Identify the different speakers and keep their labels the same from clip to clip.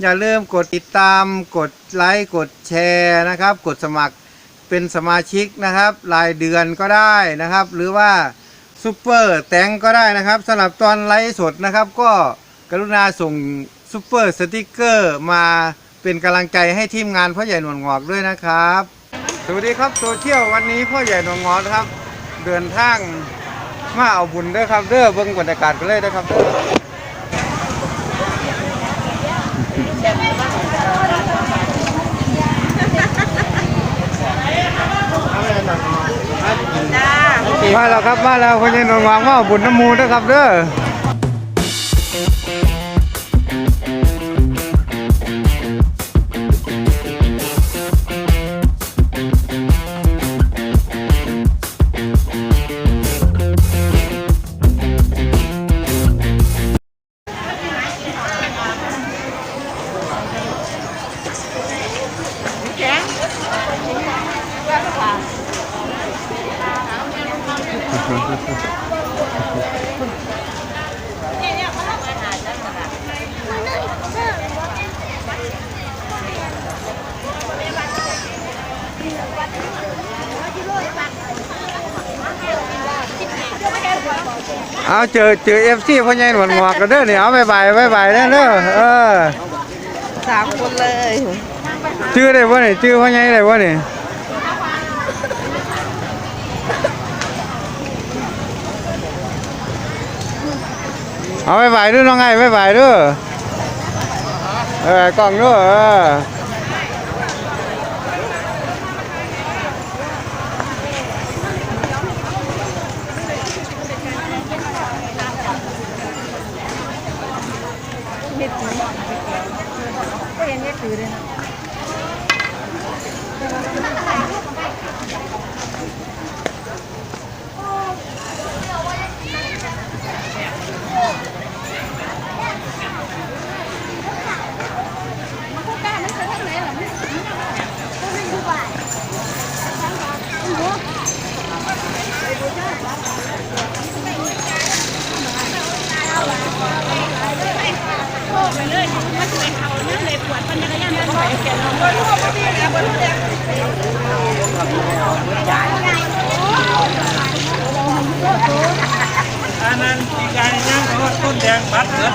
Speaker 1: อย่าลืมกดติดตาม กดไลค์ กดแชร์นะครับ กดสมัครเป็นสมาชิกนะครับ รายเดือนก็ได้นะครับ หรือว่าซูเปอร์แตงก็ได้นะครับสำหรับตอนไลฟ์สดนะครับ ก็กรุณาส่งซูเปอร์สติกเกอร์มาเป็นกำลังใจให้ทีมงานพ่อใหญ่หนวดงอกด้วยนะครับ สวัสดีครับโซเชียลวันนี้พ่อใหญ่หนวดงอกนะครับ เดินทางมาเอาบุญด้อครับเด้อเบิ่งบรรยากาศกันเลยเด้อครับเด้อ มาแล้วครับมาแล้วคนยังนอนวางว่าบุญน้ำมูลนะครับเด้อ เอาเจอเจอเอฟซีพ่อใหญ่หนวดงอกกันเด้อเนี่ยเอาบายบายบายบายเด้อเด้อเออ
Speaker 2: สามคนเลย
Speaker 1: ชื่ออะไรวะเนี่ยชื่อพ่อใหญ่อะไรวะเนี่ยเอาไปไหวด้วยน้องไงไปไหวด้วยเออกล่องด้วยเออ
Speaker 2: ก็ยังแยกถือเลยนะ
Speaker 3: อันนั้นอีกการย่างเขาว่า ต้นแดงมัดเหรอ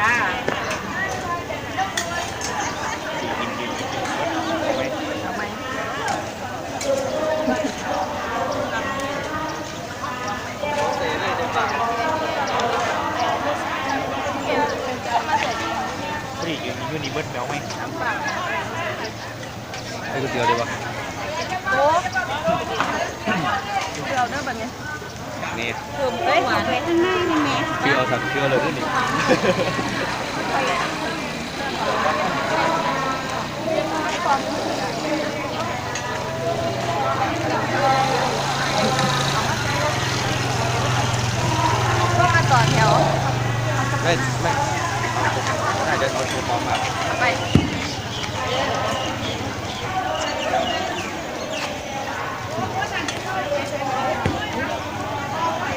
Speaker 3: นี่อยู่นี่อยู่นี่เบิดแมวไหมให้ก๋วยเตี๋ยวดีป่ะ
Speaker 2: เดี๋ยวเด้อบัดนี้
Speaker 3: นี่
Speaker 2: เพิ่มเอ้ยหวานข้างในนี่แม่
Speaker 3: เชื่อเอาสักเชื่อเลยด้ วยนี่
Speaker 2: ก็มาต่อแถว
Speaker 3: ไม่ไม่น่าจะเอาตัวปลอมมา
Speaker 2: ไป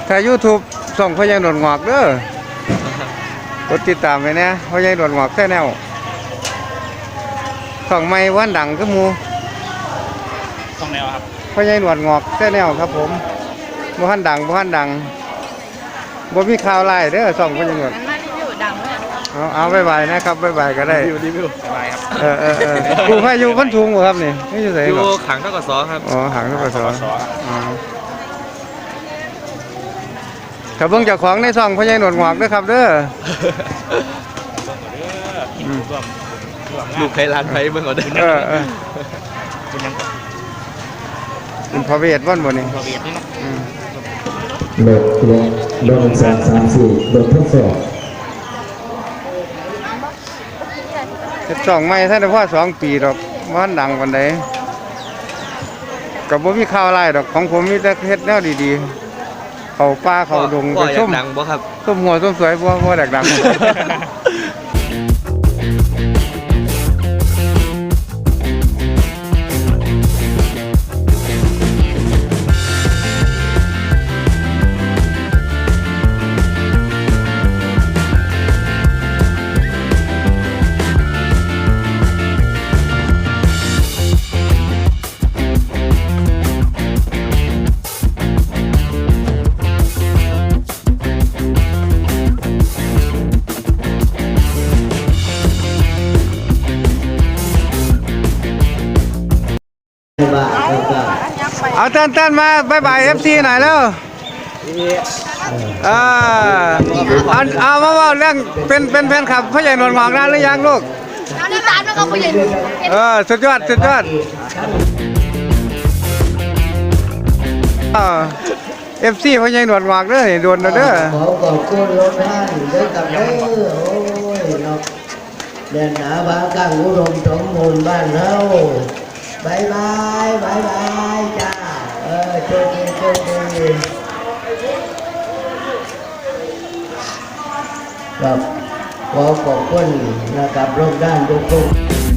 Speaker 1: ถ้า YouTube ส่งพ่อใหญ่หนวดงอกเด้อกดติดตามไว้นะพ่อใหญ่หนวดงอกแท้แนวส่ องไม้วันดังก็มู
Speaker 3: คแนวครับ
Speaker 1: พ่อใหญ่หนวดงอกแค่แนวครับ ผมบ่ทันดังบ่ทันดังบ่มีข่าวไล่เด้อส่องพ่อใหญ่หนวด
Speaker 2: มันมารีวิวดังเลย
Speaker 1: เอาเอาบ๊ายบายนะครับบ๊ายบายก็ได้
Speaker 3: รีวิวรีวิวสบายครับ
Speaker 1: เออเออเออกูพาอยู่พันทุงบ่ครับนี่นี่อยู่ไส
Speaker 3: อยู่
Speaker 1: บ่
Speaker 3: ขังเท่ากับซอครับ
Speaker 1: อ๋อหางนกกระสอ
Speaker 3: ทกสครับ
Speaker 1: อ๋อถ้าเบิ่งเจ้าของในซ่องพ่อใหญ่หนวดงอกเด้อครับเด้อ
Speaker 3: อืมร่วมร่วม ลูกใครร้านใครเบิ่งก่อนเด้อ
Speaker 1: เออเออ
Speaker 3: คุณยังก่อน
Speaker 1: เป็นพระเวทวันบ่นี่
Speaker 3: พอเบียดนี่เนาะ
Speaker 1: อืม
Speaker 4: โหลดโหลดโหลดหนึ่งสองสามสี่โหลดทดสอบ
Speaker 1: เฮ็ดซ่องใหม่ท่านได้พอสองปีดอกบ่ทันดังปานใดก็บ่มีข่าวไล่ดอกของผมมีแต่เฮ็ดแนวดีๆ เข้าป่าเข้าดง
Speaker 3: พ่
Speaker 1: ไป
Speaker 3: ออยา
Speaker 1: ส้
Speaker 3: ก
Speaker 1: ม
Speaker 3: ดังบ่ครับ
Speaker 1: ส้มหัวส้มสวยบ่บ่ดักดัง เอาเต้นเต้นมาบายบาย FC หน่อยแล้วอ่าเอาเอามาเว่าเรื่องเป็นเป็นแฟนคลับพ่อใหญ่หนวดงอกนานหรือยังลูก
Speaker 5: ติดตามแล้วก็ผู้ใหญ่
Speaker 1: เออสุดยอดสุดยอดเอฟซีพ่อใหญ่หนวดงอกเด้อนี่โดนแล้วเด้อ
Speaker 4: ขอขอบคุณรถท่านเด้อกับเด้อโอ้ยเนาะเดินหนาบ้านกลางอุดมสมบูรณ์บ้านเราบายบายบายบาย จ้าเออโชคดีโชคดีครับขอขอบคุณนะครับรถด้านทุกคน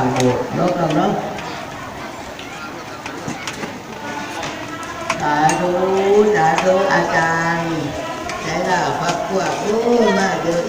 Speaker 4: ดอกข้างโบสถ์เนาะครับเนาะสาธุสาธุอาจารย์ใช้ล่ะพักพวกโอ้มาเยอะ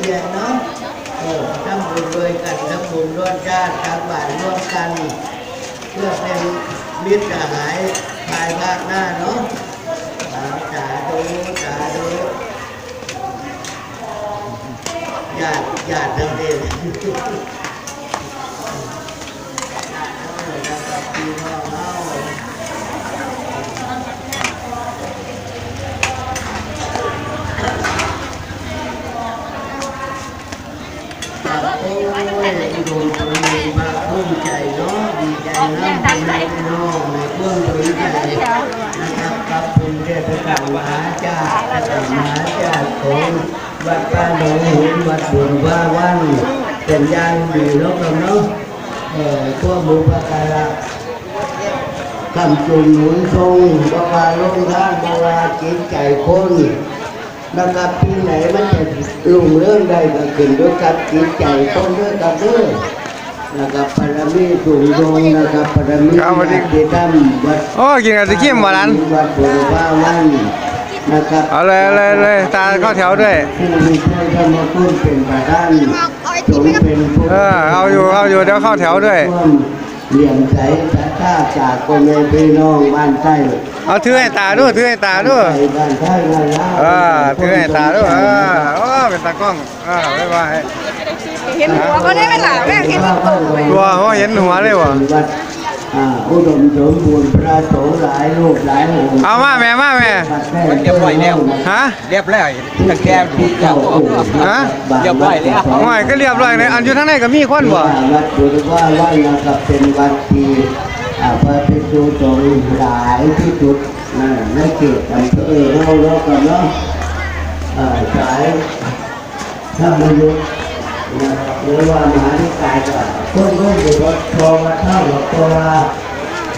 Speaker 4: วยกันทำบุญร่วมาติทำบาตรร่วมกันเป็นมิตรายภายภาคหน้าเนาะสาธุสาธุญาติญาติทั้งเดชญาติทั้งพี่น้องเราครับโอ้ยอุดมสมบูรณ์มากภูมิใจเนาะดีใจนะพี่น้องในเบื้องต้นใจนะครับกับคุณเทพกามหาจามหาเจ้าของวัดป้าหนองหินวัดบุญว่าวันเป็นย่างดีแล้วกันเนาะเอ่อพวกบุพการะ คำจุนหนุนทรงบวาลงท่านบวาจิตใจคนนะครับที่ไหนมันจะลุงเรื่องใดก็ขึ้นด้วยกับจิตใจคนด้วยกับเด้อนะครับปรมีสูงทรงนะครับปรมี
Speaker 1: ครับสวัสดี
Speaker 4: ที่ทำวัด
Speaker 1: โอ้กินกับตะเกียมบ่ร้าน
Speaker 4: วัดบุรพาวันนะครับ
Speaker 1: เอาเลยเอาเลยเลยตาเข้าแถวด้วย
Speaker 4: ผู้มีใช้ธรรมคุณเป็นประธานสงฆ์เป็นผู้
Speaker 1: เออเอาอยู่เอาอยู่เดี๋ยวเข้าแถวด้วย
Speaker 4: ร่ม เหลี่ยมใสศรัทธาจากคนในพี่น้องบ้านใต้
Speaker 1: เอาถือให้ตาด้วยถือให้ตาด้วย
Speaker 4: บ้านใต้บ้านลาว
Speaker 1: เออถือให้ตาด้วยเออโอ้เป็นตากล้องเออบ๊ายบาย
Speaker 2: เห็นหัวก็ได้ไหมล่ะแม่เห็นตัวไหม
Speaker 1: ตัวเขาเห็นหัวเลยวะ
Speaker 4: วัด อ่าอุดมสมบูรณ์พระสงฆ์หลายรูปหลายองค์
Speaker 1: เอามาแม่มาแม่
Speaker 4: มันเรียบร้อยแล้ว
Speaker 1: ฮะ
Speaker 3: เรียบร้อยตั้งแต่ดูเจ้า
Speaker 1: ฮะ
Speaker 3: เรียบร้อยแล้ว
Speaker 1: ห่วยก็เรียบร้อยเลยอันอยู่ทั้งในก็มีคนบ่
Speaker 4: วัดบุรว่าว่านะครับเป็นวัดที่อ่าพระภิกษุสงฆ์หลายที่สุดนะในเขตอำเภอเราเรากันเนาะอ่าสายธรรมยุทธ์นะครับ หรือว่าหมหานิกายก็ต้นรุ่นอยู่วัดทองวัดเท่าวัดตัว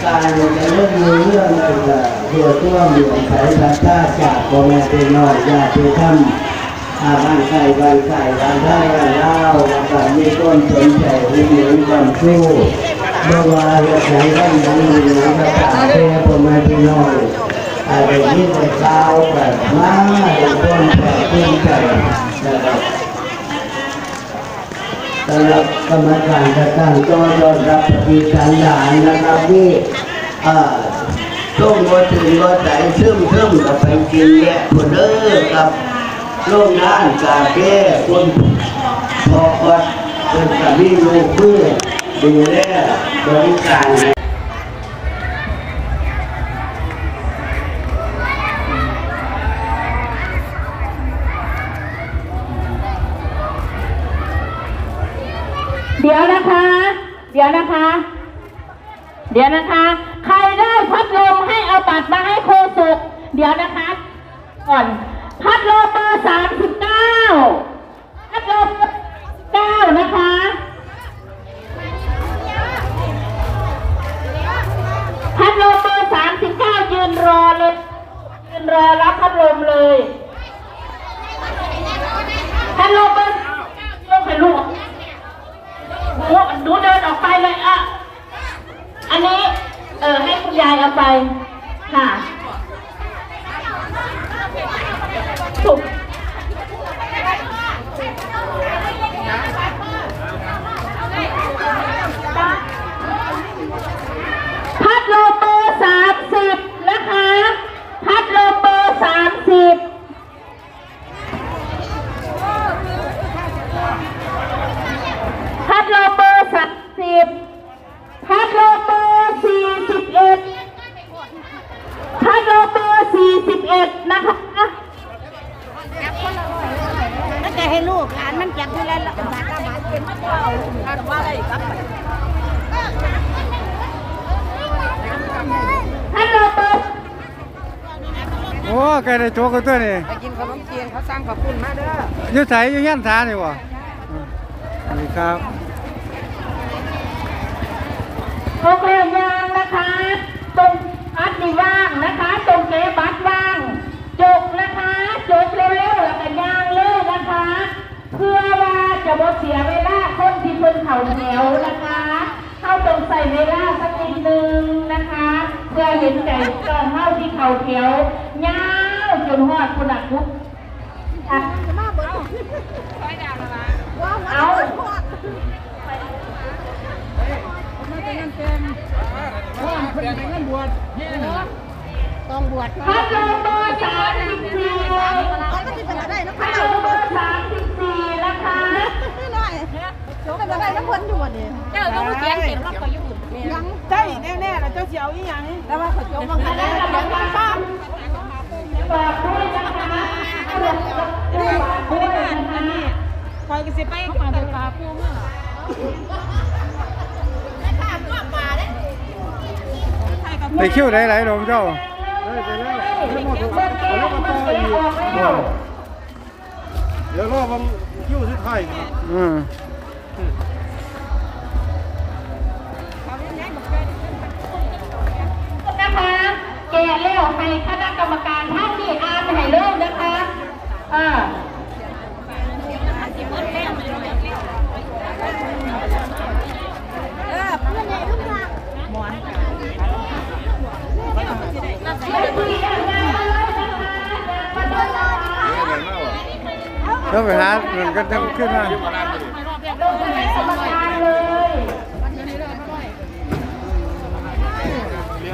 Speaker 4: การจะเรื่องมีเรื่องอะไรก็เกี่ยวตัวเหมือนสายสัตว์จากพ่อแม่เป็นน้อยญาติธรรมอาบ้านไก่บ้านไก่บ้านไทยบ้านลาวบ้านมีต้นสนใจที่เหมือนกันสู้เมื่อวานเราใช้บ้านนั้นมีน้ำตาเทพมาพี่น้องอาจจะยิ่งแต่เก้าแบบมาต้นแบบขึ้นใจนะครับ สำหรับกรรมการจะตั้งต้นยอรับปฏิสันดานนะครับที่ต้มวัตถุวัตถุซึมซึมกับไปกินแยะคนเด้อกับโรงงานกาแฟคนพอวัดเป็นสามีลูกเพื่อดูแลบริการ
Speaker 6: ใยวนะคะ เดี๋ยวนะคะ เดี๋ยวนะคะ ใครได้พัดลมให้เอาบัตรมาให้โคสุกเดี๋ยวนะคะ ก่อน พัดลมเบอร์สามสิบเก้าพัดลมเก้านะคะพัดลมเบอร์สามสิบเก้ายืนรอเลย ยืนรอรับพัดลมเลยพัดลมเบอร์ลงให้ลูก หนูหนูเดินออกไปเลยอะ อันนี้ เออให้คุณยายเอาไป ค่ะถูกพัดลมเบอร์สามสิบนะคะ พัดลมเบอร์สามสิบ พัดลมเบอร์สามสิบพัดลมเบอร์สี่สิบเอ็ดพัดลมเบอร์สี่สิบเอ็ดนะคะ
Speaker 2: แล้วจะให้ลูกหลานมันจับอยู่แล้วบาทละบาทเป็นเป้าถ้าว่าอะไรกับไป
Speaker 6: พัดลมเบอร์
Speaker 1: โอ้แกได้โจกกันตัวนี่
Speaker 2: ไปกินขนมเทียนเขาสร้างขอบคุณมา
Speaker 1: ยู่ไสยู่ย่านทานี่บ่สวัสดีครับ
Speaker 6: โรงเรียนยางนะคะ ตรงอัดนี่ว่างนะคะ ตรงเกบัตว่างจกนะคะจกเร็วๆแล้วก็ยางเลยนะคะ เพื่อว่าจะบ่เสียเวลาคนที่เพิ่นเข่าแถวนะคะ เข้าตรงใส่เวลาสักนิดนึงนะคะ เพื่อเห็นใจกองเข้าที่เข่าแถวยาวจนหอดคุณอักคุก เอา
Speaker 2: ต้องบวช
Speaker 6: พัดลมเบอร์สามสิบสี่
Speaker 2: เขาก็จะได้นะ
Speaker 6: พัดลมเบอร์สามสิบสี่นะคะ
Speaker 2: หน่อยโจ๊กจะได้น้ำพ้นอยู่วันนี้เจ้าต้องเสียงเสียงรับเขาอยู่ยังใช่แน่ๆเราเจ้าเสียวอีหยังแต่ว่าเขาโจ๊กบางทีได้เสียงฟัง
Speaker 6: ฝากด้วยนะคะฝากด้วย คะ
Speaker 2: คอยกันสิไปเข้ามาเดินปลาปูเมื่อ
Speaker 1: ไปคิวได้หลายดอกเจ้า
Speaker 7: เดี๋ยวรอบางคิวสุดท้ายครับ
Speaker 1: อืม
Speaker 6: นะคะแกะแล้วให้คณะกรรมการท่านนี้อ่านให้เริ่มนะคะอ่า
Speaker 1: แล้วไปหามันก็ต้องขึ้นมา
Speaker 6: ลงในมการเย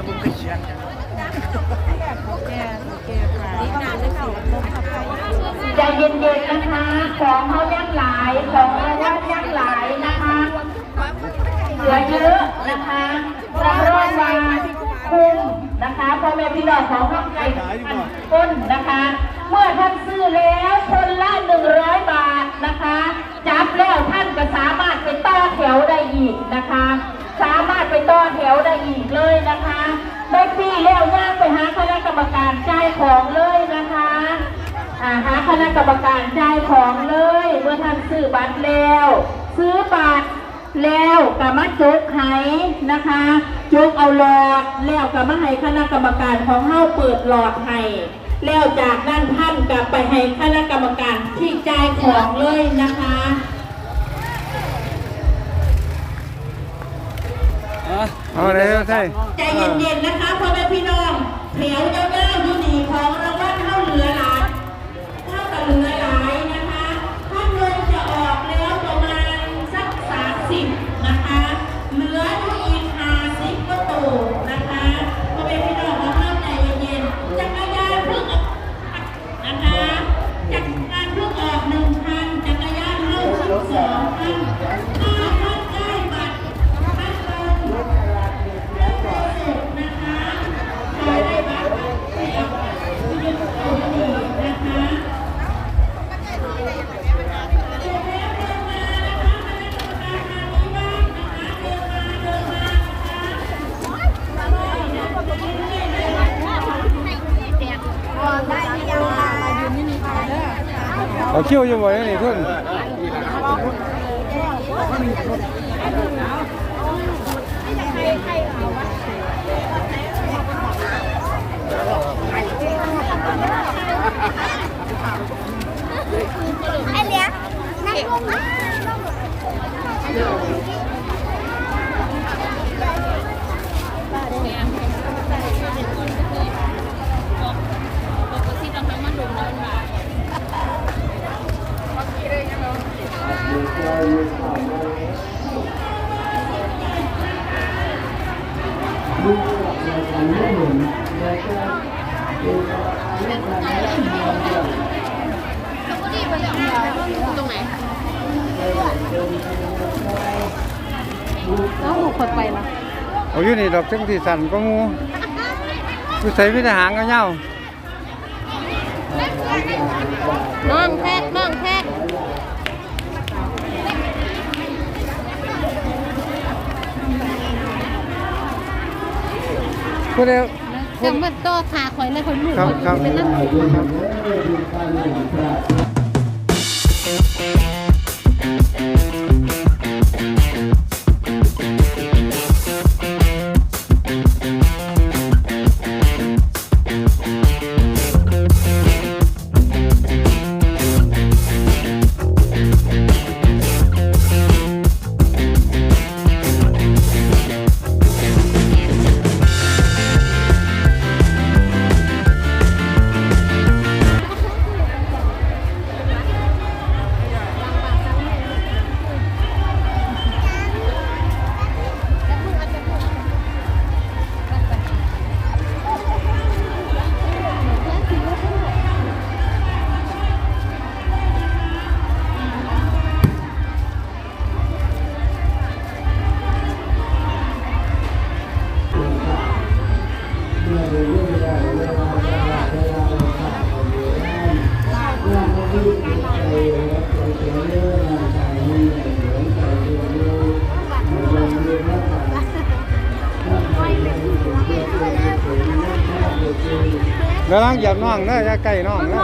Speaker 6: ใจเย็นๆนะคะ ของเขายังหลาย ของเราว่ายังหลายนะคะเหลือเยอะนะคะรับรองว่าคุ้มนะคะพ่อแม่พี่น้องของข้างใจต้นนะคะ เมื่อท่านซ อแล้วคนละหนึ่งร้อยบาทนะคะ จับแล้วท่านก็สามารถไปต่อแถวได้อีกนะคะ สามารถไปต่อแถวได้อีกเลยนะคะได้ฟรีแล้วย่างไปหาคณะกรรมการจ่ายของเลยนะคะอ่าหาคณะกรรมการจ่ายของเลย เมื่อท่านซื้อบัตรแล้ว ซื้อบัตรแล้วก็มาจุกให้นะคะจุกเอาหลอดแล้วก็มาให้คณะกรรมการของเฮาเปิดหลอดให้ แล้วจากนั้นท่านก็ไปให้คณะกรรมการที่จ่ายของเลยนะคะ
Speaker 1: เอาเลยใช่
Speaker 6: ใจเย็นๆนะคะพ่อแม่พี่น้องแถวยาวๆอยู่นี่ของรางวัลเท่า คิวอยู่บ่อยนี่ทุน
Speaker 1: อัน
Speaker 4: เนี้ยนั่งลง อะ
Speaker 1: เอาอยู่นี่ดอกจังที่สั่นก็มูอยู่ใส่วิทหางก็เงา
Speaker 4: น้องแท็กน้องแท็ ก
Speaker 1: ก็เดียว
Speaker 4: จะมาต่อขาคอยเลยคนลูก
Speaker 1: ครับครับ
Speaker 4: เป็นนั่ เดี๋
Speaker 1: ยวล้างเหยียบน้องเด้ออย่าใกล้น้องเด้อ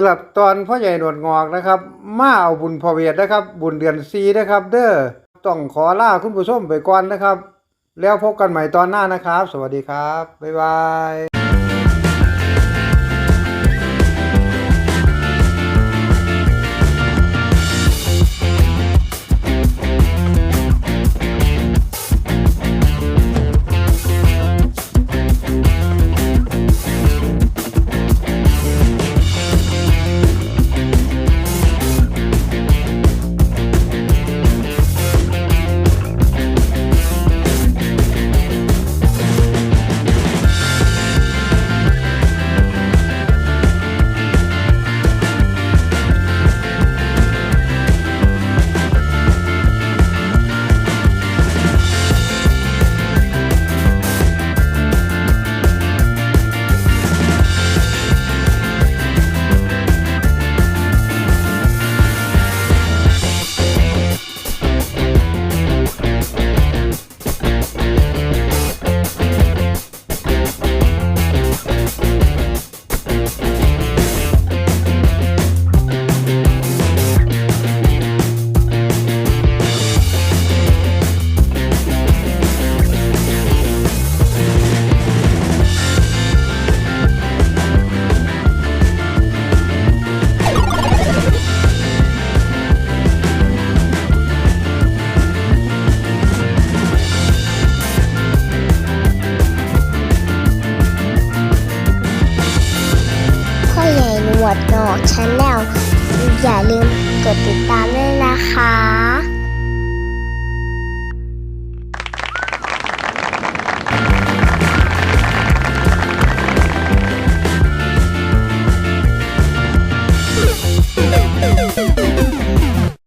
Speaker 1: ำ
Speaker 4: ห
Speaker 1: รับตอนพ่อใหญ่หนวดงอกนะครับ มาเอาบุญพอเวทนะครับ บุญเดือนซีนะครับ เด้อต้องขอลาคุณผู้ชมไปก่อนนะครับ แล้วพบกันใหม่ตอนหน้านะครับ สวัสดีครับ บ๊ายบาย